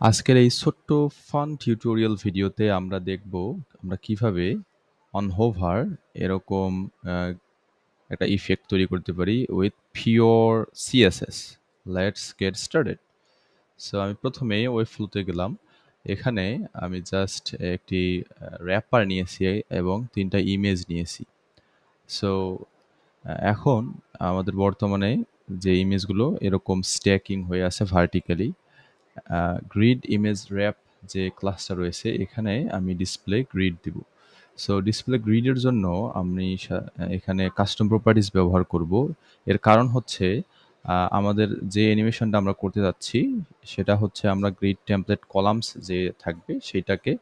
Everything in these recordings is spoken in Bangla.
আজকের এই ছোট্ট ফান টিউটোরিয়াল ভিডিওতে আমরা দেখব আমরা কীভাবে অন হোভার এরকম একটা ইফেক্ট তৈরি করতে পারি with pure CSS let's get started so আমি প্রথমে ওই ফ্লুতে গেলাম। এখানে আমি জাস্ট একটি র্যাপার নিয়েছি এবং তিনটা ইমেজ নিয়েছি। সো এখন আমাদের বর্তমানে যে ইমেজগুলো এরকম স্ট্যাকিং হয়ে আছে ভার্টিক্যালি গ্রিড ইমেজ র্যাপ যে ক্লাসটা রয়েছে, এখানে আমি ডিসপ্লে গ্রিড দিব। সো ডিসপ্লে গ্রিডের জন্য আমি এখানে কাস্টম প্রপার্টিজ ব্যবহার করব। এর কারণ হচ্ছে আমাদের যে অ্যানিমেশনটা আমরা করতে যাচ্ছি, সেটা হচ্ছে আমরা গ্রিড টেমপ্লেট কলামস যে থাকবে, সেটাকে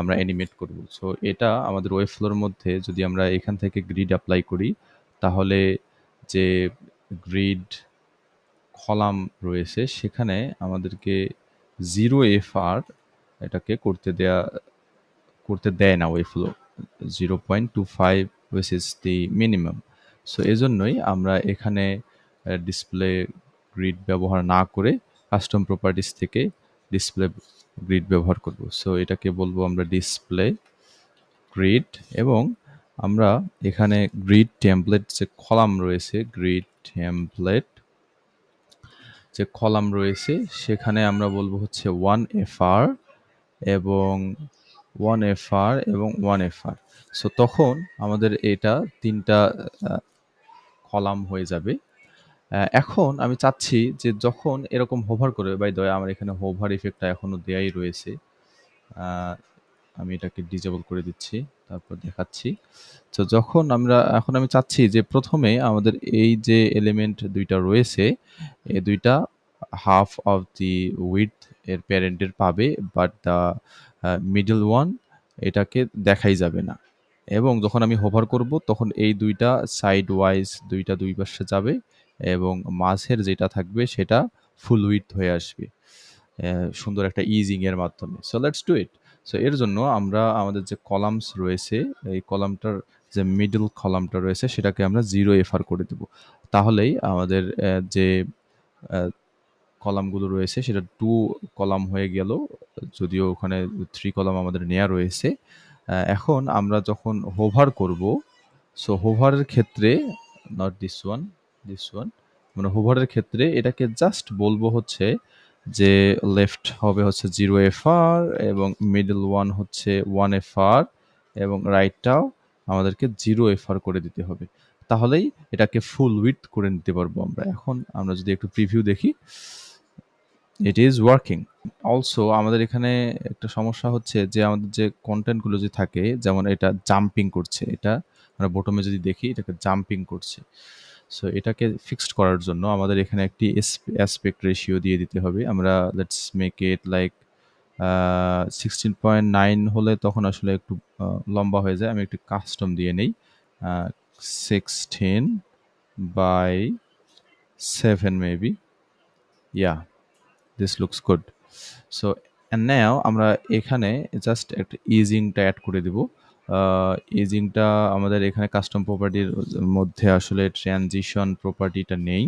আমরা অ্যানিমেট করব। সো এটা আমাদের ওয়েব ফ্লোর মধ্যে যদি আমরা এখান থেকে গ্রিড অ্যাপ্লাই করি, তাহলে যে গ্রিড কলাম রয়েছে, সেখানে আমাদেরকে জিরো এফ আর এটাকে করতে দেয়া, করতে দেয় না ওই flow zero point two five which the minimum so এজন্যই আমরা এখানে ডিসপ্লে গ্রিড ব্যবহার না করে কাস্টম প্রপার্টিস থেকে ডিসপ্লে গ্রিড ব্যবহার করব। সো এটাকে বলব আমরা ডিসপ্লে গ্রিড এবং আমরা এখানে গ্রিড টেমপ্লেট যে কলাম রয়েছে গ্রিড টেমপ্লেট যে কলাম রয়েছে, সেখানে আমরা বলব হচ্ছে ওয়ান এফ আর এবং ওয়ান এফ আর এবং ওয়ান এফ আর সো তখন আমাদের এটা তিনটা কলাম হয়ে যাবে। এখন আমি চাচ্ছি যে যখন এরকম হোভার করে বাই দয়া আমার এখানে হোভার ইফেক্টটা এখনও দেয়াই রয়েছে। আমি এটাকে ডিজেবল করে দিচ্ছি, তারপর দেখাচ্ছি। তো যখন আমরা, এখন আমি চাচ্ছি যে প্রথমে আমাদের এই যে এলিমেন্ট দুইটা রয়েছে এই দুইটা হাফ অফ দি উইথ এর প্যারেন্টের পাবে বাট দ্য মিডল ওয়ান এটাকে দেখাই যাবে না। এবং যখন আমি হোভার করব, তখন এই দুইটা সাইড ওয়াইজ দুইটা দুই পাশে যাবে এবং মাঝের যেটা থাকবে সেটা ফুল উইথ হয়ে আসবে। সুন্দর একটা ইজিং এর মাধ্যমে। So let's do it so এর জন্য আমরা আমাদের যে কলামস রয়েছে, এই কলামটার যে মিডল কলামটা রয়েছে, সেটাকে আমরা জিরো এফআর করে দেব। তাহলেই আমাদের যে কলামগুলো রয়েছে, সেটা টু কলাম হয়ে গেল। যদিও ওখানে থ্রি কলাম আমাদের নেয়া রয়েছে। এখন আমরা যখন হোভার করব সো হোভারের ক্ষেত্রে not this one this one মানে হোভারের ক্ষেত্রে এটাকে জাস্ট বলব হচ্ছে যে লেফট হবে হচ্ছে জিরো এফ আর এবং মিডল ওয়ান হচ্ছে ওয়ান এফ আর এবং রাইটটাও আমাদেরকে জিরো এফ আর করে দিতে হবে। তাহলেই এটাকে ফুল উইথ করে নিতে পারব আমরা। এখন আমরা যদি একটু প্রিভিউ দেখি ইট ইজ ওয়ার্কিং অলসো আমাদের এখানে একটা সমস্যা হচ্ছে যে আমাদের যে কন্টেন্টগুলো যে থাকে, যেমন এটা জাম্পিং করছে, এটা আমরা বটমে যদি দেখি, এটাকে জাম্পিং করছে। সো এটাকে ফিক্সড করার জন্য আমাদের এখানে একটি অ্যাসপেক্ট রেশিও দিয়ে দিতে হবে। আমরা let's make it like sixteen point nine হলে তখন আসলে একটু লম্বা হয়ে যায়। আমি একটু কাস্টম দিয়ে নেই। Sixteen by seven maybe yeah this looks good so and আমরা এখানে জাস্ট একটা ইজিংটা অ্যাড করে দিব। ইজিংটা আমাদের এখানে কাস্টম প্রপার্টির মধ্যে আসলে ট্রানজিশন প্রপার্টিটা নেই।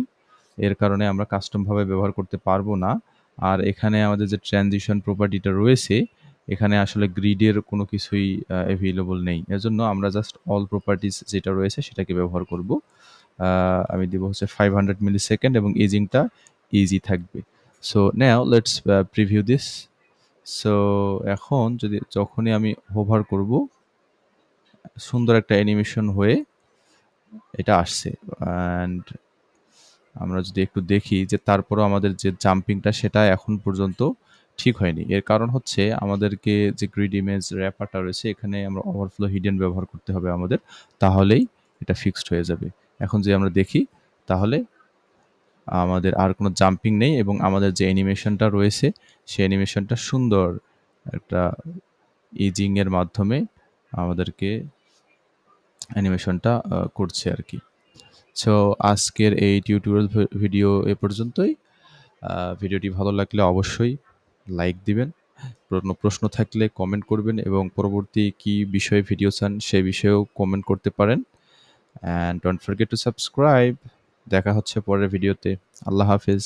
এর কারণে আমরা কাস্টমভাবে ব্যবহার করতে পারব না। আর এখানে আমাদের যে ট্রানজিশন প্রপার্টিটা রয়েছে, এখানে আসলে গ্রিডের কোনো কিছুই অ্যাভেলেবল নেই। এজন্য আমরা জাস্ট অল প্রপার্টিস যেটা রয়েছে সেটাকে ব্যবহার করব। আমি দিব হচ্ছে ফাইভ হান্ড্রেড মিলি সেকেন্ড এবং ইজিংটা ইজি থাকবে। So now let's preview this so এখন যদি, যখনই আমি হোভার করব সুন্দর একটা অ্যানিমেশন হয়ে এটা আসছে। অ্যান্ড আমরা যদি একটু দেখি যে তারপরও আমাদের যে জাম্পিংটা সেটা এখন পর্যন্ত ঠিক হয়নি। এর কারণ হচ্ছে আমাদেরকে যে গ্রিড ইমেজ র্যাপারটা রয়েছে, এখানে আমরা ওভারফ্লো হিডেন ব্যবহার করতে হবে আমাদের, তাহলেই এটা ফিক্সড হয়ে যাবে। এখন যদি আমরা দেখি, তাহলে আমাদের আর কোনো জাম্পিং নেই এবং আমাদের যে অ্যানিমেশনটা রয়েছে, সেই অ্যানিমেশনটা সুন্দর একটা ইজিংয়ের মাধ্যমে আমাদেরকে অ্যানিমেশনটা করছে আর কি সো আজকের এই টিউটোরিয়াল ভিডিও এ পর্যন্তই। ভিডিওটি ভালো লাগলে অবশ্যই লাইক দিবেন। কোনো প্রশ্ন থাকলে কমেন্ট করবেন এবং পরবর্তী কি বিষয়ে ভিডিও চান সে বিষয়েও কমেন্ট করতে পারেন। And don't forget to subscribe দেখা হচ্ছে পরের ভিডিওতে আল্লাহ হাফিজ।